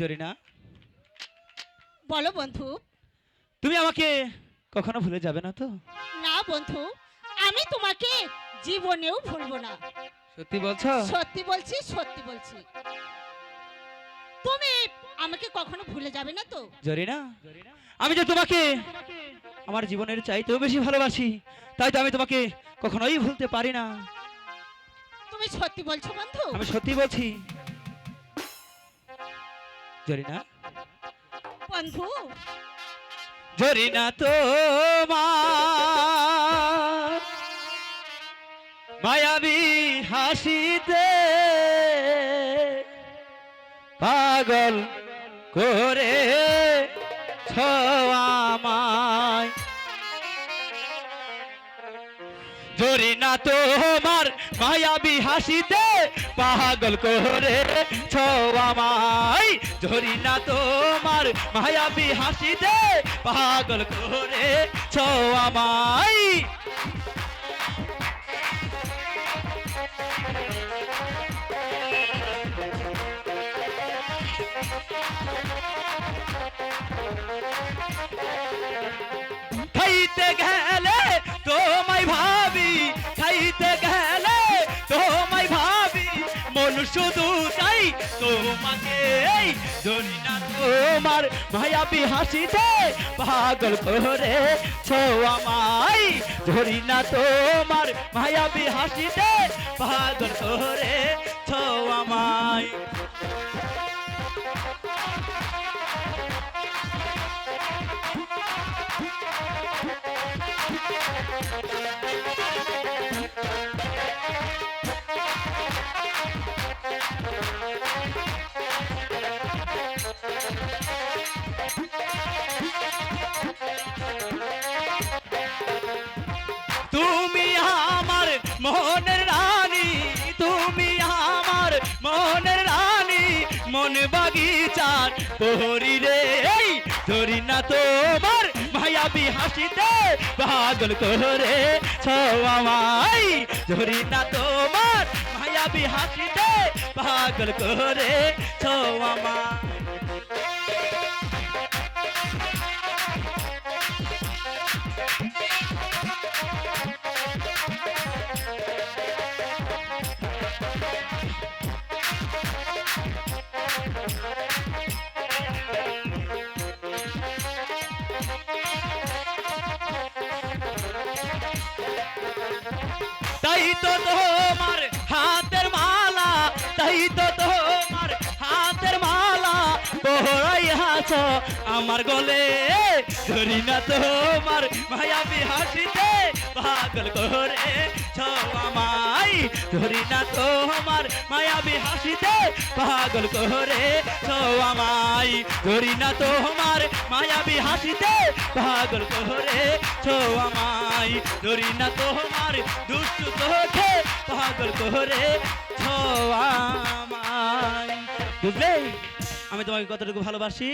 জরিনা। বলো বন্ধু। তুমি আমাকে কখনো ভুলে যাবে না তো? না বন্ধু আমি তোমাকে জীবনেও ভুলবো না। সত্যি বলছো? সত্যি বলছি সত্যি বলছি। তুমি আমাকে কখনো ভুলে যাবে না তো? জরিনা আমি যে তোমাকে আমার জীবনের চাইতেও বেশি ভালোবাসি তাই তো আমি তোমাকে কখনোই ভুলতে পারি না। তুমি সত্যি বলছো বন্ধু? আমি সত্যি বলছি। জরিনা? বন্ধু। জরিনা তো মায়াবী হাসিতে পাগল করে আমায় জরিনা তোমার মায়াবী হাসিতে, পাগল করে আমায়। জরিনা তোমার মায়াবী হাসিতে, পাগল করে আমায়। খাইতে গেলে মন শুধু চাই তোমাকে এই দুনিয়া তোমার মায়াবী হাসিতে পাগল করে আমায়। ধরি না তোমার মায়াবী হাসিতে পাগল করে আমায়। তুমি আমার মোহনের রানী, তুমি আমার মোহনের রানী। মন বাগিচার পহরি রে ধরি না তোমার মায়াবী হাসিতে পাগল করে ছাই ধরি না তোমার মায়াবী হাসিতে পাগল করে ছাই তাই তো তোমার হাতের মালা, তাই তো তোমার হাতের মালা পহরাই হাছ আমার গলে। ধরি না তোমার মায়াবী হাসিতে, পাগল করে আমায়। ধরি না তোমার মায়াবী হাসিতে, পাগল করে আমায়। ধরি না তোমার মায়াবী হাসিতে, পাগল করে আমায় ধরি না তোমার দুষ্টু তোকে পাগল করে আমায়। বুঝলে? আমি তোমাকে কতটুকু ভালোবাসি?